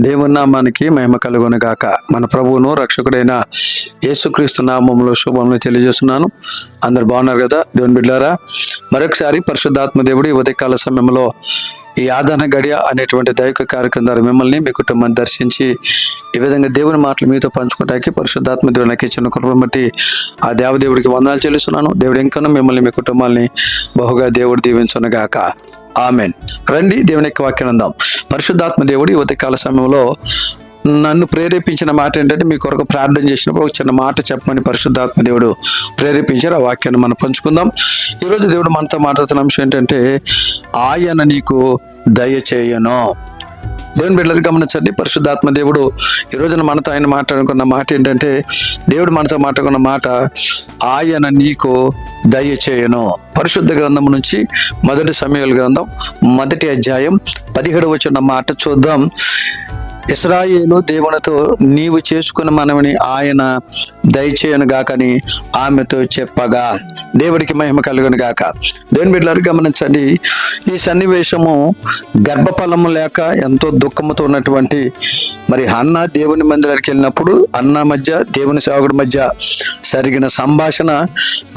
దేవుని నామానికి మహిమ కలుగును గాక మన ప్రభువును రక్షకుడైన యేసుక్రీస్తు నామంలో శుభములు తెలియజేస్తున్నాను. అందరు బాగున్నారు కదా? దేవుని బిడ్డారా మరొకసారి పరిశుద్ధాత్మ దేవుడు ఈ ఉదయకాల సమయంలో ఈ ఆదరణ గడియ అనేటువంటి దైవిక కార్యక్రమం ద్వారా మిమ్మల్ని మీ కుటుంబాన్ని దర్శించి ఈ విధంగా దేవుని మాటలు మీతో పంచుకోవడానికి పరిశుద్ధాత్మ దేవుడు నాకు ఇచ్చిన కృపను బట్టి ఆ దేవదేవుడికి వందనాలు చెల్లిస్తున్నాను. దేవుడు ఇంకనూ మిమ్మల్ని మీ కుటుంబాన్ని బహుగా దేవుడు దీవించునగాక. ఆమెన్. రండి దేవుని యొక్క వాక్యం అందాం. పరిశుద్ధాత్మ దేవుడు యువతి ఉదయకాల సమయంలో నన్ను ప్రేరేపించిన మాట ఏంటంటే మీ కొరకు ప్రార్థన చేసినప్పుడు ఒక చిన్న మాట చెప్పమని పరిశుద్ధాత్మ దేవుడు ప్రేరేపించారు. ఆ వాక్యాన్ని మనం పంచుకుందాం. ఈరోజు దేవుడు మనతో మాట్లాడుతున్న అంశం ఏంటంటే ఆయన నీకు దయచేయను దేవుని బిడ్డలు గమనించండి పరిశుద్ధాత్మ దేవుడు ఈ రోజున మనతో ఆయన మాట్లాడుకున్న మాట ఏంటంటే దేవుడు మనతో మాట్లాడుకున్న మాట ఆయన నీకు దయచేయను పరిశుద్ధ గ్రంథం నుంచి మొదటి సమయాల గ్రంథం మొదటి అధ్యాయం పదిహేడు వచ్చిన మాట చూద్దాం. ఇస్రాయేలు దేవునితో నీవు చేసుకున్న మనమని ఆయన దయచేయను గాకని ఆమెతో చెప్పగా దేవుడికి మహిమ కలుగును గాక. దేవుని బిడ్డలారు గమనించండి ఈ సన్నివేశము గర్భఫలము లేక ఎంతో దుఃఖముతో ఉన్నటువంటి మరి అన్న దేవుని మందిరానికి వెళ్ళినప్పుడు అన్న మధ్య దేవుని సేవకుడి మధ్య జరిగిన సంభాషణ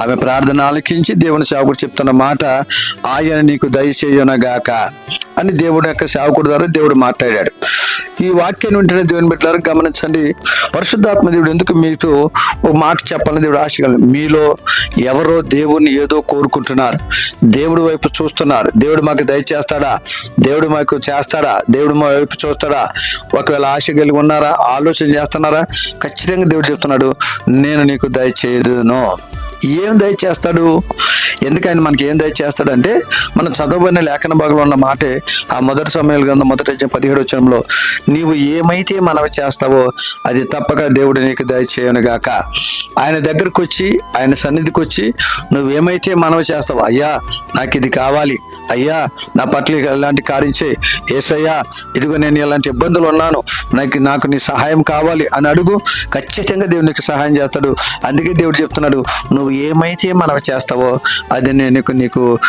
ఆమె ప్రార్థన ఆలకించి దేవుని సేవకుడు చెప్తున్న మాట ఆయన నీకు దయచేయునగాక అని దేవుడి యొక్క సేవకుడు ద్వారా దేవుడు మాట్లాడాడు. ఈ వాక్యం వింటనే దేవుని బిడ్డలారు గమనించండి పరిశుద్ధాత్మ దేవుడు ఎందుకు మీతో ఒక మాట చెప్పాలని దేవుడు ఆశగలరు మీలో ఎవరో దేవుణ్ణి ఏదో కోరుకుంటున్నారు. దేవుడి వైపు చూస్తున్నారు. దేవుడు మాకు దయచేస్తాడా? దేవుడు మాకు చేస్తాడా? దేవుడు మా వైపు చూస్తాడా? ఒకవేళ ఆశ కలిగి ఉన్నారా? ఆలోచన చేస్తున్నారా? ఖచ్చితంగా దేవుడు చెప్తున్నాడు నేను నీకు దయచేయదును. ఏం దయచేస్తాడు? ఎందుకని మనకి ఏం దయచేస్తాడంటే మనం చదవబడిన లేఖన భాగంలో ఉన్న మాటే ఆ మొదటి సమయాలు గ్రంథం మొదటి పదిహేడు వచ్చంలో నీవు ఏమైతే మనవి చేస్తావో అది తప్పక దేవుడు నీకు దయచేయను గాక. ఆయన దగ్గరకు వచ్చి ఆయన సన్నిధికి వచ్చి నువ్వు ఏమైతే మనవి చేస్తావో అయ్యా నాకు ఇది కావాలి. అయ్యా నా పట్ల ఇలాంటి కార్యం ఏసయ్యా ఇదిగో నేను ఇలాంటి ఇబ్బందులు ఉన్నాను. నాకు నాకు నీ సహాయం కావాలి అని అడుగు. ఖచ్చితంగా దేవుడు నీకు సహాయం చేస్తాడు. అందుకే దేవుడు చెప్తున్నాడు నువ్వు ఏమైతే మనవి చేస్తావో అది నేను నీకు నీకు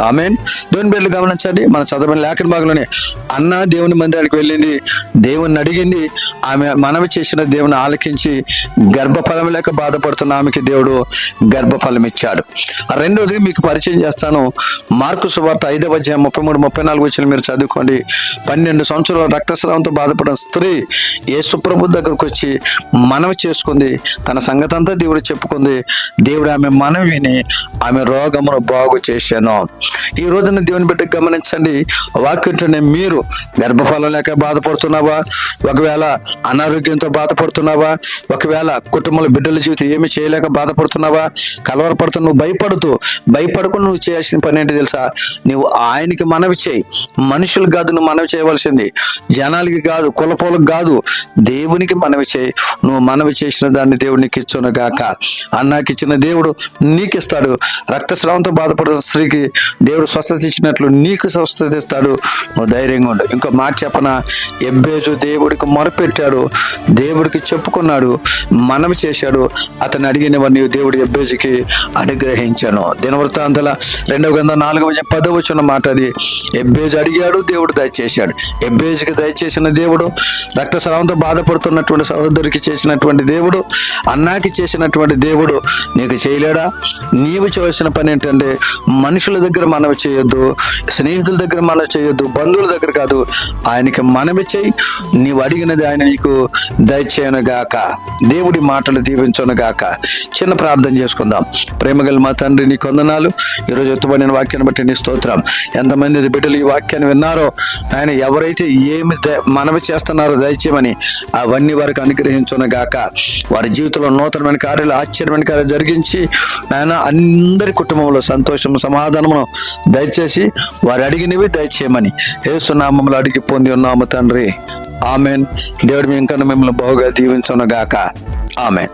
ఆమెన్. దేవుని బిడ్డలు గమనించండి మన చదవని లేఖన భాగంలోనే అన్న దేవుని మందిరానికి వెళ్ళింది దేవుని అడిగింది ఆమె మనవి చేసిన దేవుని ఆలకించి గర్భఫలం లేక బాధపడుతున్న ఆమెకి దేవుడు గర్భఫలం ఇచ్చాడు రెండోది మీకు పరిచయం చేస్తాను. మార్కు సువార్త ఐదవ అధ్యాయం ముప్పై మూడు ముప్పై నాలుగు వచ్చిన మీరు చదువుకోండి. పన్నెండు సంవత్సరాల రక్తస్రావంతో బాధపడిన స్త్రీ యేసుప్రభు దగ్గరకు వచ్చి మనవి చేసుకుంది. తన సంగతంతా దేవుడు చెప్పుకుంది. దేవుడు ఆమె మనవిని ఆమె రోగమును బాగు చేశాను. ఈ రోజున దేవుని బిడ్డ గమనించండి. వాక్యంటేనే మీరు గర్భఫలం లేక బాధపడుతున్నావా ఒకవేళ అనారోగ్యంతో బాధపడుతున్నావా? ఒకవేళ కుటుంబంలో బిడ్డల జీవితం ఏమి చేయలేక బాధపడుతున్నావా? కలవరపడుతూ నువ్వు భయపడుతూ భయపడకుండా నువ్వు చేయాల్సిన పని ఏంటి తెలుసా? నువ్వు ఆయనకి మనవి చేయి. మనుషులకు కాదు నువ్వు మనవి చేయవలసింది. జనాలకి కాదు కులపోలకు కాదు దేవునికి మనవి చేయి. నువ్వు మనవి చేసిన దాన్ని దేవునికి నీకు ఇచ్చును గాక. అన్నాకి ఇచ్చిన దేవుడు నీకు ఇస్తాడు. రక్తస్రావంతో బాధపడుతున్న స్త్రీకి దేవుడు స్వస్థత ఇచ్చినట్లు నీకు స్వస్థత ఇస్తాడు. నువ్వు ధైర్యంగా ఉండు. ఇంకో మాట చెప్పన? రోజు దేవుడికి మొరపెట్టాడు. దేవుడికి చెప్పుకున్నాడు. మనవి చేశాడు. అతను అడిగినవన్నీ దేవుడు ఎబ్బేజుకి అనుగ్రహించాను. దినవృత్తాంతల రెండవ గ్రంథం నాలుగవ అధ్యాయం పదవ వచ్చిన మాట అది. ఎబ్బేజు అడిగాడు దేవుడు దయచేశాడు. ఎబ్బేజుకి దయచేసిన దేవుడు రక్తస్రావంతో బాధపడుతున్నటువంటి సహోదరికి చేసినటువంటి దేవుడు అన్నాకి చేసినటువంటి దేవుడు నీకు చేయలేడా? నీవు చేసిన పని ఏంటంటే మనుషుల దగ్గర మనవి చేయొద్దు స్నేహితుల దగ్గర మనవి చేయొద్దు బంధువుల దగ్గర కాదు. ఆయనకి మనవి చేయి నీవు అడిగినది ఆయన నీకు దయచేయను గాక. దేవుడి మాటలు దీవించనుగాక చిన్న ప్రార్థన చేసుకుందాం. ప్రేమగల మా తండ్రి నీ కొందనాలు. ఈరోజు ఎత్తుబడిన వాక్యాన్ని బట్టి నీ స్తోత్రం. ఎంతమంది బిడ్డలు ఈ వాక్యాన్ని విన్నారో ఆయన ఎవరైతే ఏమి ద- మనవి చేస్తున్నారో దయచేయమని అవన్నీ వారికి అనుగ్రహించునగాక వారి జీవితంలో నూతనమైన కార్యాలు ఆశ్చర్యమైన కార్యాలు జరిగించి నాయన అందరి కుటుంబంలో సంతోషం సమాధానమును దయచేసి వారు అడిగినవి దయచేయమని. ఏసునామంలో అడిగి పొంది ఉన్నాము తండ్రి. ఆమెన్. దేవుడు ఇంకా మిమ్మల్ని బాగుగా దీవించును గాక ఆమెన్.